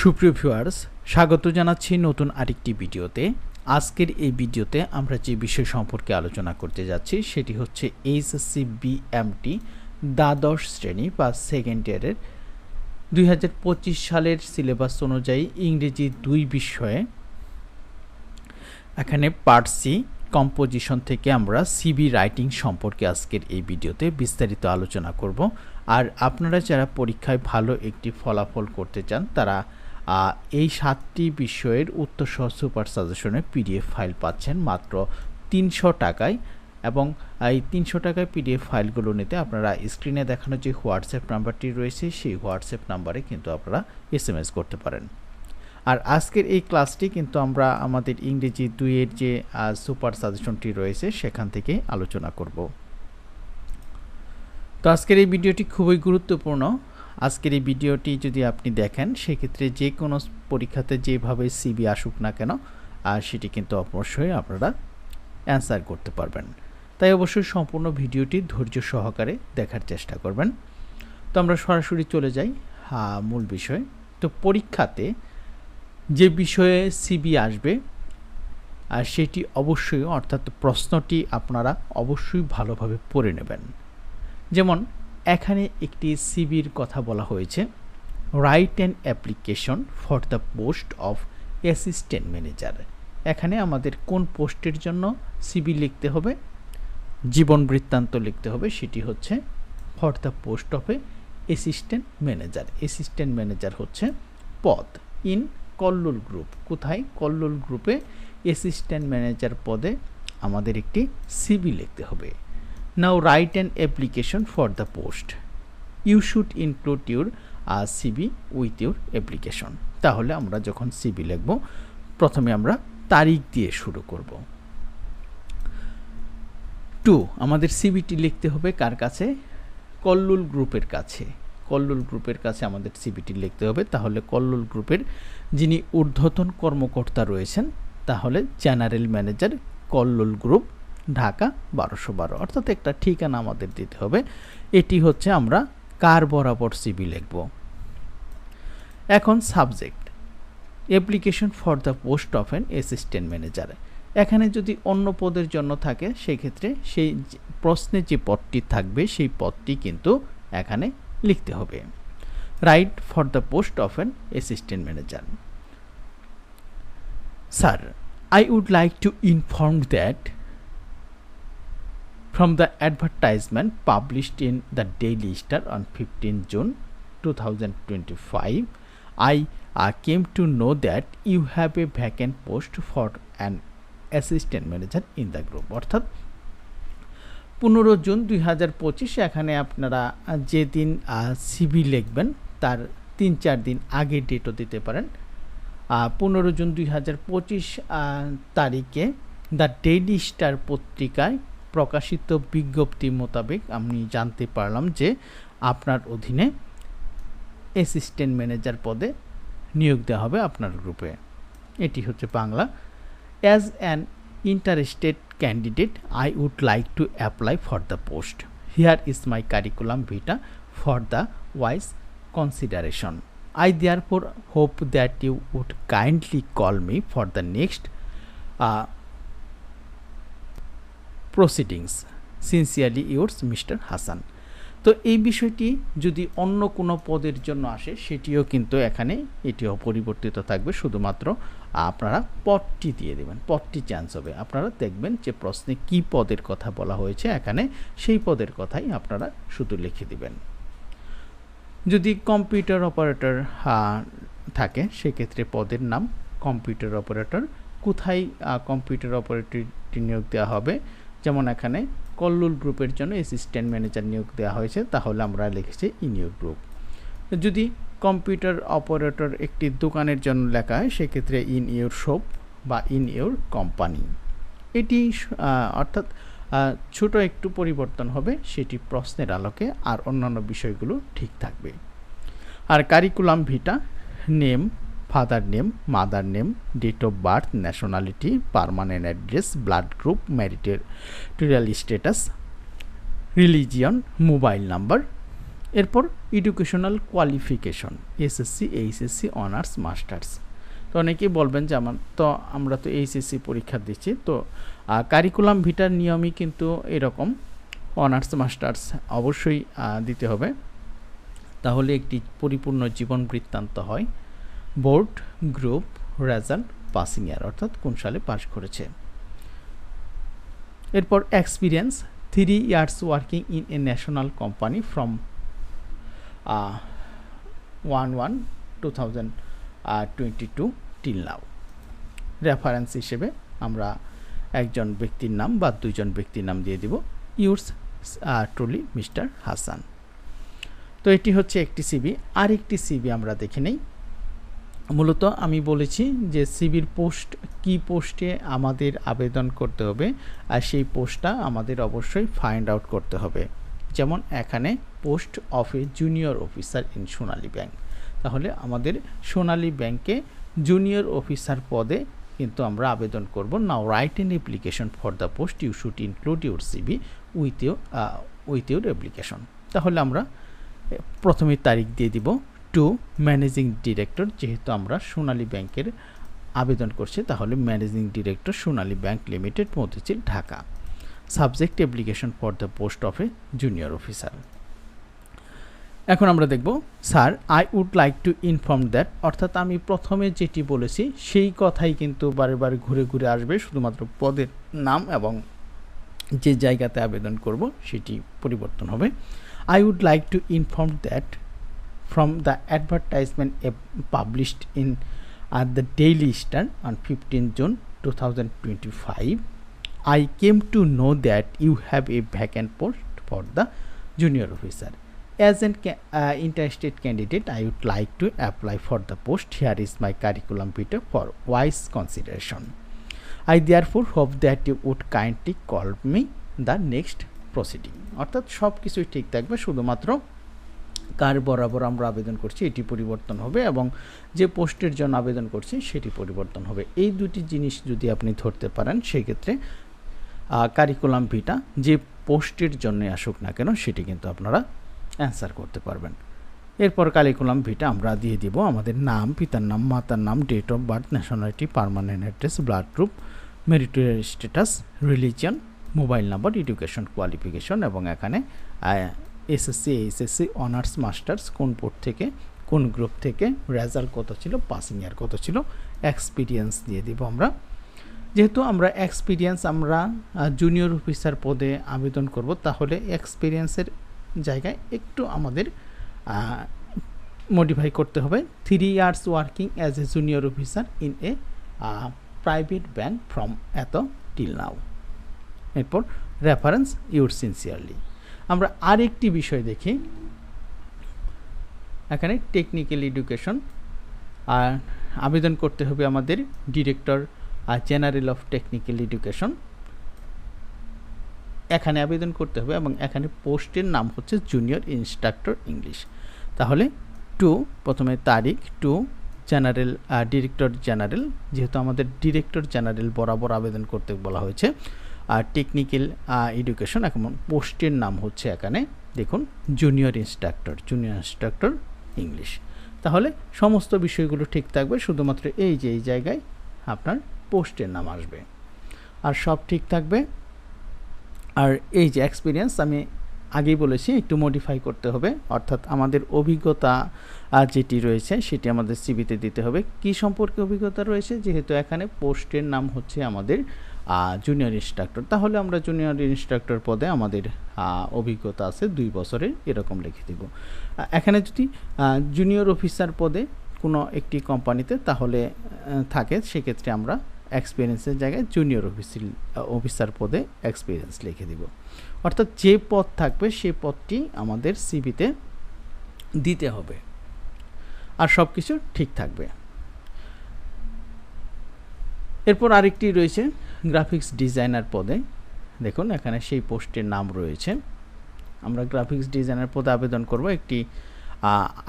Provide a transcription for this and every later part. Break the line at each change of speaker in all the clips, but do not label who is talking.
সুপ্রিয় ভিউয়ার্স স্বাগত জানাচ্ছি নতুন আরেকটি ভিডিওতে। আজকের এই ভিডিওতে আমরা যে বিষয় সম্পর্কে আলোচনা করতে যাচ্ছি, সেটি হচ্ছে এইচএসসি বিএমটি দ্বাদশ শ্রেণি বা সেকেন্ড ইয়ারের দুই হাজার পঁচিশ সালের সিলেবাস অনুযায়ী ইংরেজি দুই বিষয়ে এখানে পার্ট সি কম্পোজিশন থেকে আমরা সিবি রাইটিং সম্পর্কে আজকের এই ভিডিওতে বিস্তারিত আলোচনা করব। আর আপনারা যারা পরীক্ষায় ভালো একটি ফলাফল করতে চান, তারা এই সাতটি বিষয়ের উত্তর সহ সুপার সাজেশনে পিডিএফ ফাইল পাচ্ছেন মাত্র তিনশো টাকায় এবং এই তিনশো টাকায় পিডিএফ ফাইলগুলো নিতে আপনারা স্ক্রিনে দেখানো যে হোয়াটসঅ্যাপ নাম্বারটি রয়েছে, সেই হোয়াটসঅ্যাপ নাম্বারে কিন্তু আপনারা এস করতে পারেন। আর আজকের এই ক্লাসটি কিন্তু আমরা আমাদের ইংরেজি দুইয়ের যে সুপার সাজেশনটি রয়েছে, সেখান থেকে আলোচনা করব। তো আজকের এই ভিডিওটি খুবই গুরুত্বপূর্ণ। আজকের এই ভিডিওটি যদি আপনি দেখেন, সেক্ষেত্রে যে কোনো পরীক্ষাতে যেভাবে সিবি আসুক না কেন, আর সেটি কিন্তু অবশ্যই আপনারা অ্যান্সার করতে পারবেন। তাই অবশ্যই সম্পূর্ণ ভিডিওটি ধৈর্য সহকারে দেখার চেষ্টা করবেন। তো আমরা সরাসরি চলে যাই। মূল বিষয়। তো পরীক্ষাতে যে বিষয়ে সিবি আসবে, আর সেটি অবশ্যই, অর্থাৎ প্রশ্নটি আপনারা অবশ্যই ভালোভাবে পড়ে নেবেন। যেমন এখানে একটি সিবির কথা বলা হয়েছে। Write and application for the post of assistant manager এখানে আমাদের কোন পোস্টের জন্য সিবি লিখতে হবে, জীবন বৃত্তান্ত লিখতে হবে, সেটি হচ্ছে for the post of a assistant manager assistant manager হচ্ছে পদ ইন কল্লুল গ্রুপ কোথায়? কল্লুল গ্রুপে অ্যাসিস্ট্যান্ট ম্যানেজার পদে আমাদের একটি সিবি লিখতে হবে। Now write an application for the post you should include your CV with your application তাহলে আমরা যখন সিবি লিখব, প্রথমে আমরা তারিখ দিয়ে শুরু করব। টু আমাদের সিবিটি লিখতে হবে কার কাছে? কল্লুল গ্রুপের কাছে। কল্লুল গ্রুপের কাছে আমাদের সিবিটি লিখতে হবে। তাহলে কল্লুল গ্রুপের যিনি ঊর্ধ্বতন কর্মকর্তা রয়েছেন, তাহলে general manager Kallul group Dhaka বারোশো বারো। অর্থাৎ একটা ঠিকানা আমাদের দিতে হবে। এটি হচ্ছে আমরা কার বরাবর সিবি লিখব। এখন subject. Application for the post of an assistant manager. এখানে যদি অন্য পদের জন্য থাকে, সেক্ষেত্রে সেই প্রশ্নে যে পদটি থাকবে, সেই পদটি কিন্তু এখানে লিখতে হবে। Write for the post of an assistant manager. Sir, I would like to inform that from the advertisement published in the Daily Star on 15 June 2025, I uh, came to know that you have a vacant post for an assistant manager in the group অর্থাৎ পনেরো June দুই হাজার পঁচিশ এখানে আপনারা যেদিন CB লিখবেন তার তিন চার দিন আগে ডেটও দিতে পারেন পনেরো জুন দুই হাজার পঁচিশ তারিখে দ্য ডেইলি স্টার পত্রিকায় প্রকাশিত বিজ্ঞপ্তি মোতাবেক আমি জানতে পারলাম যে আপনার অধীনে অ্যাসিস্ট্যান্ট ম্যানেজার পদে নিয়োগ দেওয়া হবে আপনার গ্রুপে এটি হচ্ছে Bangla. As an interested candidate I would like to apply for the post here is my curriculum vitae for the wise consideration I therefore hope that you would kindly call me for the next proceedings sincerely yours mister Hasan তো এই বিষয়টি যদি অন্য কোনো পদের জন্য আসে, সেটিও কিন্তু এখানে এটিও পরিবর্তিত থাকবে। শুধুমাত্র আপনারা পদটি দিয়ে দেবেন, পদটি চান্স হবে। আপনারা দেখবেন যে প্রশ্নে কি পদের কথা বলা হয়েছে এখানে, সেই পদের কথাই আপনারা শুধু লিখে দিবেন। যদি কম্পিউটার অপারেটর থাকে, সেক্ষেত্রে পদের নাম কম্পিউটার অপারেটর কোথায় কম্পিউটার অপারেটরটি নিয়োগ দেওয়া হবে? যেমন এখানে কল্লুল গ্রুপের জন্য অ্যাসিস্ট্যান্ট ম্যানেজার নিয়োগ দেওয়া হয়েছে, তাহলে আমরা লিখেছি ইন ইউর গ্রুপ। যদি কম্পিউটার অপারেটর একটি দোকানের জন্য লেখা হয়, সেক্ষেত্রে ইন ইউর শপ বা ইন ইউর কোম্পানি। এটি অর্থাৎ ছোট একটু পরিবর্তন হবে, সেটি প্রশ্নের আলোকে আর অন্যান্য বিষয়গুলো ঠিক থাকবে। আর curriculum vitae name father name, mother name, date of birth, nationality, permanent address, blood group, marital status, religion, mobile number. এরপর educational qualification, SSC, HSC, honours, masters. তো অনেকেই বলবেন যে আমার, তো আমরা তো এইচএসসি পরীক্ষা দিচ্ছি, তো কারিকুলাম ভিটার নিয়মই কিন্তু এরকম, অনার্স, মাস্টার্স অবশ্যই দিতে হবে। তাহলে একটি পরিপূর্ণ জীবন বৃত্তান্ত হয়। Board group result passing year, অর্থাৎ কোন সালে পাশ করেছে। এরপর experience three years working in a national company from one one two thousand twenty two till now reference হিসেবে আমরা একজন ব্যক্তির নাম বা দুইজন ব্যক্তির নাম দিয়ে দিব। Yours truly mister Hasan. তো এটি হচ্ছে একটি সিবি আরেকটি সিবি আমরা দেখে নেই। মূলত আমি বলেছি যে সিবির পোস্ট, কি পোস্টে আমাদের আবেদন করতে হবে, আর সেই পোস্টটা আমাদের অবশ্যই ফাইন্ড আউট করতে হবে। যেমন এখানে post of a junior officer in Sonali bank. তাহলে আমাদের সোনালী ব্যাংকে জুনিয়র অফিসার পদে কিন্তু আমরা আবেদন করব। Now write an application for the post you should include your CV with your with your application তাহলে আমরা প্রথমে তারিখ দিয়ে দিব। টু ম্যানেজিং ডিরেক্টর যেহেতু আমরা সোনালী ব্যাংকের আবেদন করছি, তাহলে managing director Sonali bank limited Motijheel Dhaka. Subject application for the post of a junior officer এখন আমরা দেখব sir I would like to inform that অর্থাৎ আমি প্রথমে যেটি বলেছি, সেই কথাই কিন্তু বারে বারে ঘুরে ঘুরে আসবে, শুধুমাত্র পদের নাম এবং যে জায়গাতে আবেদন করব, সেটি পরিবর্তন হবে। I would like to inform that from the advertisement published in at the Daily Star on 15 June 2025, I came to know that you have a vacant post for the junior officer. As an uh, interested candidate, I would like to apply for the post. Here is my curriculum vitae for wise consideration. I therefore hope that you would kindly call me the next proceeding. অর্থাৎ সব কিছুই ঠিক থাকবে শুধুমাত্র কার বরাবর আমরা আবেদন করছি, এটি পরিবর্তন হবে এবং যে পোস্টের জন্য আবেদন করছি, সেটি পরিবর্তন হবে। এই দুটি জিনিস যদি আপনি ধরতে পারেন, সেক্ষেত্রে কারিকুলাম ভিটা যে পোস্টের জন্য আসুক না কেন, সেটি কিন্তু আপনারা অ্যান্সার করতে পারবেন। এরপর কারিকুলাম ভিটা আমরা দিয়ে দিব আমাদের নাম, পিতার নাম, মাতার নাম date of birth nationality permanent address blood group marital status religion mobile number education qualification এবং এখানে এসএসসি এইচএসসি অনার্স মাস্টার্স কোন বোর্ড থেকে, কোন গ্রুপ থেকে রেজাল্ট কত ছিল পাসিং ইয়ার কত ছিল এক্সপিরিয়েন্স দিয়ে দিব আমরা। যেহেতু আমরা এক্সপিরিয়েন্স আমরা জুনিয়র অফিসার পদে আবেদন করব, তাহলে এক্সপিরিয়েন্সের জায়গায় একটু আমাদের মডিফাই করতে হবে। Three years working as a junior officer in a private bank from এত টিল নাও এরপর রেফারেন্স ইউর সিনসিয়ারলি আমরা আরেকটি বিষয় দেখি। এখানে টেকনিক্যাল এডুকেশন আর আবেদন করতে হবে আমাদের director general of technical education এখানে আবেদন করতে হবে এবং এখানে পোস্টের নাম হচ্ছে জুনিয়র ইনস্ট্রাক্টর ইংলিশ তাহলে টু প্রথমে তারিখ টু জেনারেল ডিরেক্টর জেনারেল যেহেতু আমাদের ডিরেক্টর জেনারেল বরাবর আবেদন করতে বলা হয়েছে। টেকনিক্যাল এডুকেশন এখন পোস্টের নাম হচ্ছে এখানে, দেখুন junior instructor junior instructor English তাহলে সমস্ত বিষয়গুলো ঠিক থাকবে, শুধুমাত্র এই যে এই জায়গায় আপনার পোস্টের নাম আসবে। আর সব ঠিক থাকবে। আর এই যে এক্সপিরিয়েন্স আমি আগেই বলেছি, একটু মডিফাই করতে হবে। অর্থাৎ আমাদের অভিজ্ঞতা যেটি রয়েছে, সেটি আমাদের সিবিতে দিতে হবে। কি সম্পর্কে অভিজ্ঞতা রয়েছে? যেহেতু এখানে পোস্টের নাম হচ্ছে আমাদের জুনিয়র ইনস্ট্রাক্টর তাহলে আমরা জুনিয়র ইনস্ট্রাক্টর পদে আমাদের অভিজ্ঞতা আছে দুই বছরের, এরকম লিখে দিব। এখানে যদি জুনিয়র অফিসার পদে কোনো একটি কোম্পানিতে তাহলে থাকে, সেক্ষেত্রে আমরা এক্সপিরিয়েন্সের জায়গায় জুনিয়র অফিসিল অফিসার পদে এক্সপিরিয়েন্স লিখে দিব। অর্থাৎ যে পদ থাকবে সেই পদটি আমাদের সিবিতে দিতে হবে। আর সব কিছু ঠিক থাকবে। এরপর আরেকটি রয়েছে গ্রাফিক্স ডিজাইনার পদে। দেখুন, এখানে সেই পোস্টের নাম রয়েছে। আমরা গ্রাফিক্স ডিজাইনার পদে আবেদন করব একটি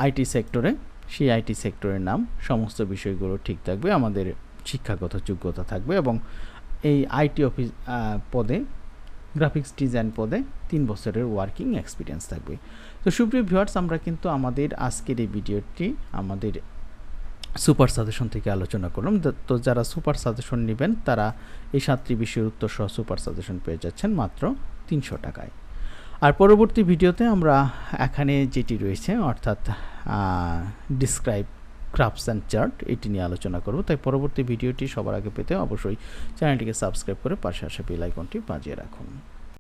আইটি সেক্টরে। সেই আইটি সেক্টরের নাম, সমস্ত বিষয়গুলো ঠিক থাকবে, আমাদের শিক্ষাগত যোগ্যতা থাকবে এবং এই আইটি অফিস পদে, গ্রাফিক্স ডিজাইন পদে তিন বছরের ওয়ার্কিং এক্সপিরিয়েন্স থাকবে। তো সুপ্রিয় ভিউয়ার্স, আমরা কিন্তু আমাদের আজকের এই ভিডিওটি, আমাদের সুপার সাজেশন থেকে আলোচনা করলাম। তো যারা সুপার সাজেশন নেবেন, তারা এই সাতটি বিষয়ের উত্তর সহ সুপার সাজেশন পেয়ে যাচ্ছেন মাত্র তিনশো টাকায়। আর পরবর্তী ভিডিওতে আমরা এখানে যেটি রয়েছে, অর্থাৎ ডিসক্রাইব ক্রাফটস অ্যান্ড চার্ট এটি নিয়ে আলোচনা করব। তাই পরবর্তী ভিডিওটি সবার আগে পেতে অবশ্যই চ্যানেলটিকে সাবস্ক্রাইব করে পাশে আসা বেল আইকনটি বাজিয়ে রাখুন।